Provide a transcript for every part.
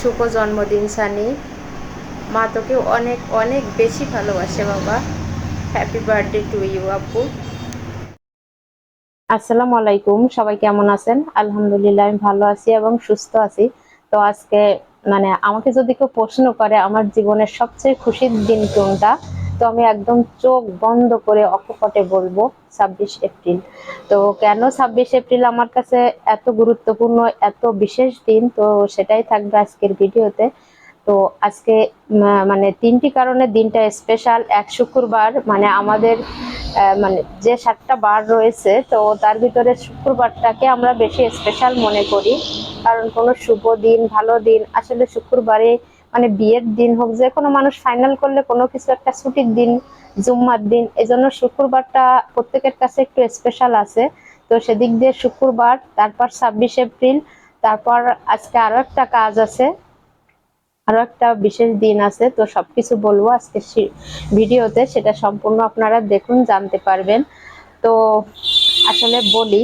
শুভ জন্মদিন, সানি। মা তোকে অনেক অনেক বেশি ভালোবাসে, বাবা। হ্যাপি বার্থডে টু ইউ আপু। আসসালামু আলাইকুম, সবাই কেমন আছেন? আলহামদুলিল্লাহ, আমি ভালো আছি এবং সুস্থ আছি। তো আজকে মানে আমাকে যদি কেউ প্রশ্ন করে, আমার জীবনের সবচেয়ে খুশির দিন কোনটা? তো আমি একদম চোখ বন্ধ করে অকপটে বলব ছাব্বিশ এপ্রিল। তো কেন ছাব্বিশ এপ্রিল আমার কাছে এত গুরুত্বপূর্ণ, এত বিশেষ দিন? তো সেটাই থাকবে আজকের ভিডিওতে। তো আজকে মানে তিনটি কারণে দিনটা স্পেশাল এক শুক্রবার মানে আমাদের মানে যে সাতটা বার রয়েছে, তো তার ভিতরে শুক্রবারটাকে আমরা বেশি স্পেশাল মনে করি। কারণ কোনো শুভ দিন, ভালো দিন, আসলে শুক্রবারে মানে বিয়ের দিন হোক, যে কোনো মানুষ ফাইনাল করলে কোনো কিছু একটা ছুটির দিন, জুম্মার দিন এই জন্য শুক্রবারটা প্রত্যেকের কাছে একটু স্পেশাল আছে। তো সেদিক দিয়ে শুক্রবার, তারপর ছাব্বিশ এপ্রিল, তারপর আজকে আরও একটা কাজ আছে, আরও একটা বিশেষ দিন আছে। তো সবকিছু বলব আজকে ভিডিওতে, সেটা সম্পূর্ণ আপনারা দেখুন, জানতে পারবেন। তো আসলে বলি,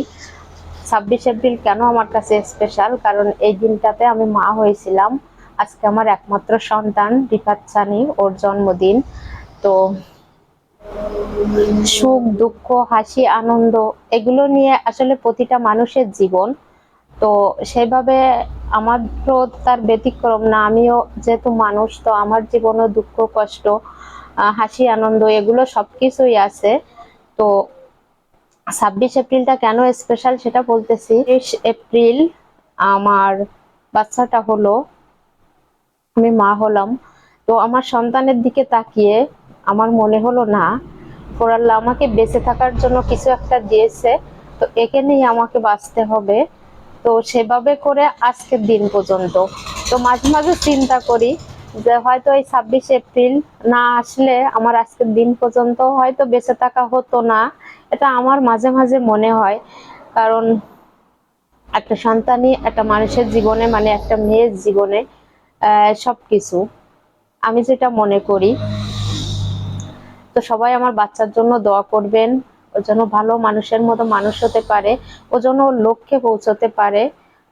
ছাব্বিশ এপ্রিল কেন আমার কাছে স্পেশাল কারণ এই দিনটাতে আমি মা হয়েছিলাম। আজকে আমার একমাত্র সন্তান সানি, ওর জন্মদিন। তো সুখ, দুঃখ, হাসি, আনন্দ, এগুলো নিয়ে আসলে প্রতিটা মানুষের জীবন। তো সেভাবে আমারও তার ব্যতিক্রম না, আমিও যেহেতু মানুষ, তো আমার জীবনও দুঃখ, কষ্ট হাসি, আনন্দ, এগুলো সবকিছুই আছে। তো ছাব্বিশ এপ্রিলটা কেন স্পেশাল সেটা বলতেছি। এপ্রিল আমার বাচ্চাটা হলো আমি মা হলাম। তো আমার সন্তানের দিকে তাকিয়ে আমার মনে হলো, না ফোরাল্লাহ আমাকে বেঁচে থাকার জন্য কিছু একটা দিয়েছে, তো একে নিয়ে আমাকে বাঁচতে হবে। তো সেভাবে করে আজকের দিন পর্যন্ত। তো মাঝে মাঝে চিন্তা করি যে হয়তো এই ছাব্বিশ এপ্রিল না আসলে আমার আজকের দিন পর্যন্ত হয়তো বেঁচে থাকা হতো না। এটা আমার মাঝে মাঝে মনে হয়। কারণ একটা সন্তানই একটা মানুষের জীবনে মানে একটা মেয়ের জীবনে আহ, সবকিছু। আমি যেটা মনে করি তো সবাই আমার বাচ্চার জন্য দোয়া করবেন ও যেন ভালো মানুষের মতো মানুষ হতে পারে ও যেন ওর লক্ষ্যে পৌঁছতে পারে।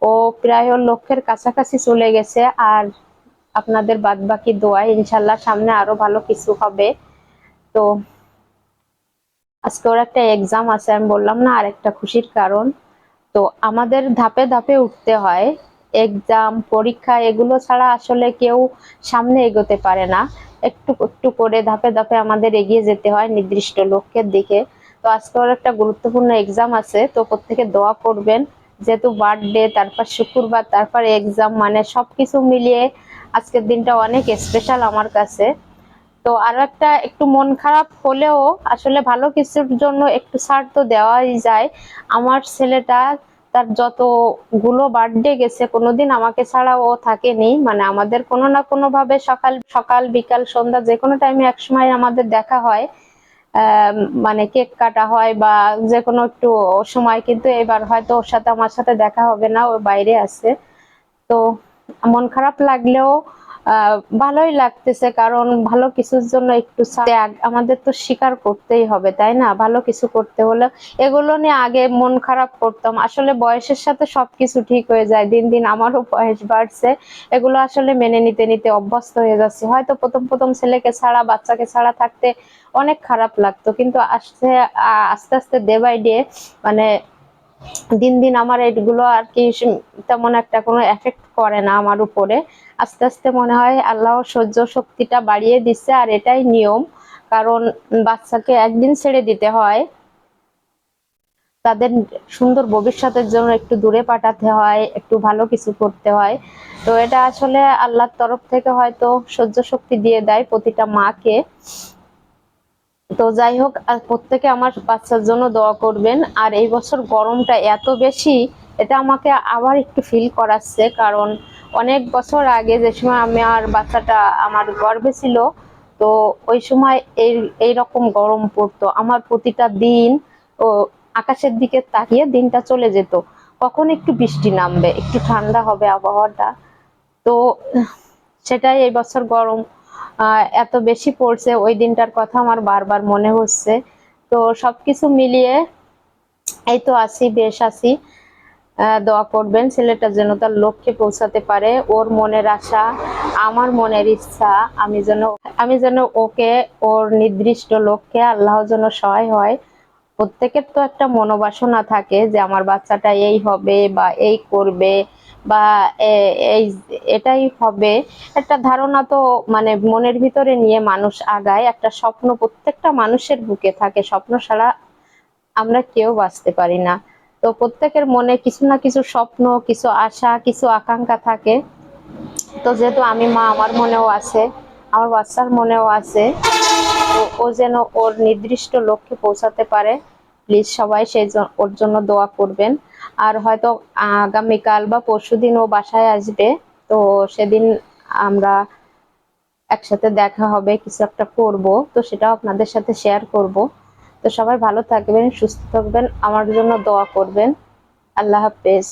ও প্রায় ওর লক্ষ্যের কাছাকাছি চলে গেছে আর আপনাদের বাদ বাকি দোয়া ইনশাল্লাহ সামনে আরও ভালো কিছু হবে। তো আজকে ওর একটা এক্সাম আছে আমি বললাম না আর একটা খুশির কারণ। তো আমাদের ধাপে ধাপে উঠতে হয়। এক্সাম পরীক্ষা, এগুলো ছাড়া আসলে কেউ সামনে এগোতে পারে না। একটু একটু করে ধাপে ধাপে আমাদের এগিয়ে যেতে হয় নির্দিষ্ট লক্ষ্যের দিকে। তো আজকে ওর একটা গুরুত্বপূর্ণ এক্সাম আছে, তো প্রত্যেকে দোয়া করবেন যেহেতু বার্থডে তারপর শুক্রবার তারপর এক্সাম মানে সব কিছু মিলিয়ে আজকের দিনটা অনেক স্পেশাল আমার কাছে। তো আরও একটা একটু মন খারাপ হলেও আসলে ভালো কিছুর জন্য একটু ছাড় তো দেওয়াই যায়। আমার ছেলেটা তার যতগুলো বার্থডে গেছে, কোনোদিন আমাকে ছাড়া ও থাকেনি। মানে আমাদের কোনো না কোনো ভাবে সকাল সকাল, বিকাল, সন্ধ্যা যে কোনো টাইমে একসময় আমাদের দেখা হয়। মানে কেক কাটা হয় বা যে কোনো একটু সময় কিন্তু এবার হয়তো ওর সাথে, আমার সাথে দেখা হবে না, ও বাইরে আছে। তো মন খারাপ লাগলেও ভালোই লাগতেছে, কারণ ভালো কিছুর জন্য একটু ত্যাগ আমাদের তো স্বীকার করতেই হবে, তাই না? ভালো কিছু করতে হলে এগুলো নিয়ে আগে মন খারাপ করতাম। আসলে বয়সের সাথে সবকিছু ঠিক হয়ে যায়, দিন দিন আমারও বয়স বাড়ছে। এগুলো আসলে মেনে নিতে নিতে অভ্যস্ত হয়ে যাচ্ছে। হয়তো প্রথম প্রথম ছেলেকে ছাড়া, বাচ্চাকে ছাড়া থাকতে অনেক খারাপ লাগতো, কিন্তু আস্তে আস্তে আস্তে ডে বাই ডে মানে দিন দিন আমার এগুলো আর কি তেমন একটা কোনো এফেক্ট করে না আমার উপরে। আস্তে আস্তে মনে হয় আল্লাহ সহ্য শক্তিটা বাড়িয়ে দিচ্ছে আর এটাই নিয়ম। কারণ বাচ্চাকে একদিন ছেড়ে দিতে হয়। তাদের সুন্দর ভবিষ্যতের জন্য একটু দূরে পাঠাতে হয়, একটু ভালো কিছু করতে হয়। তো এটা আসলে আল্লাহর তরফ থেকে হয়তো সহ্য শক্তি দিয়ে দেয় প্রতিটা মাকে। তো যাই হোক প্রত্যেকে আমার বাচ্চার জন্য দোয়া করবেন। আর এই বছর গরমটা এত বেশি, এটা আমাকে আবার একটু ফিল করাচ্ছে। কারণ অনেক বছর আগে যে সময় আমি আর বাচ্চাটা আমার গর্ভে ছিল, তো ওই সময় এই এই রকম গরম পড়তো। আমার প্রতিটা দিন ও আকাশের দিকে তাকিয়ে দিনটা চলে যেত। কখন একটু বৃষ্টি নামবে, একটু ঠান্ডা হবে আবহাওয়াটা। তো সেটাই এই বছর গরম। এত বেশি পড়ছে ওই দিনটার কথা আমার বারবার মনে হচ্ছে। তো সবকিছু মিলিয়ে এই তো আছি বেশ আহ, দোয়া করবেন ছেলেটা যেন তার লক্ষ্যে পৌঁছাতে পারে। ওর মনের আশা আমার মনের ইচ্ছা আমি যেন আমি যেন ওকে ওর নির্দিষ্ট লক্ষ্যে আল্লাহ যেন সহায় হয়। প্রত্যেকের তো একটা মনোবাসনা থাকে যে আমার বাচ্চাটা এই হবে বা এই করবে। বা এই, এটাই হবে। একটা ধারণা তো মানে মনের ভিতরে নিয়ে মানুষ আগায়। একটা স্বপ্ন প্রত্যেকটা মানুষের বুকে থাকে। স্বপ্ন ছাড়া আমরা কেউ বাঁচতে পারি না। তো প্রত্যেকের মনে কিছু না কিছু স্বপ্ন, কিছু আশা, কিছু আকাঙ্ক্ষা থাকে। তো যেহেতু আমি মা, আমার মনেও আছে, আমার বাচ্চার মনেও আছে ও যেন ওর নির্দিষ্ট লক্ষ্যে পৌঁছাতে পারে। প্লিজ সবাই সেই ওর জন্য দোয়া করবেন। আর হয়তো আগামীকাল বা পরশুদিন ও বাসায় আসবে, তো সেদিন আমরা একসাথে দেখা হবে, কিছু একটা করব, তো সেটাও আপনাদের সাথে শেয়ার করব। তো সবাই ভালো থাকবেন, সুস্থ থাকবেন, আমার জন্য দোয়া করবেন। আল্লাহ হাফেজ।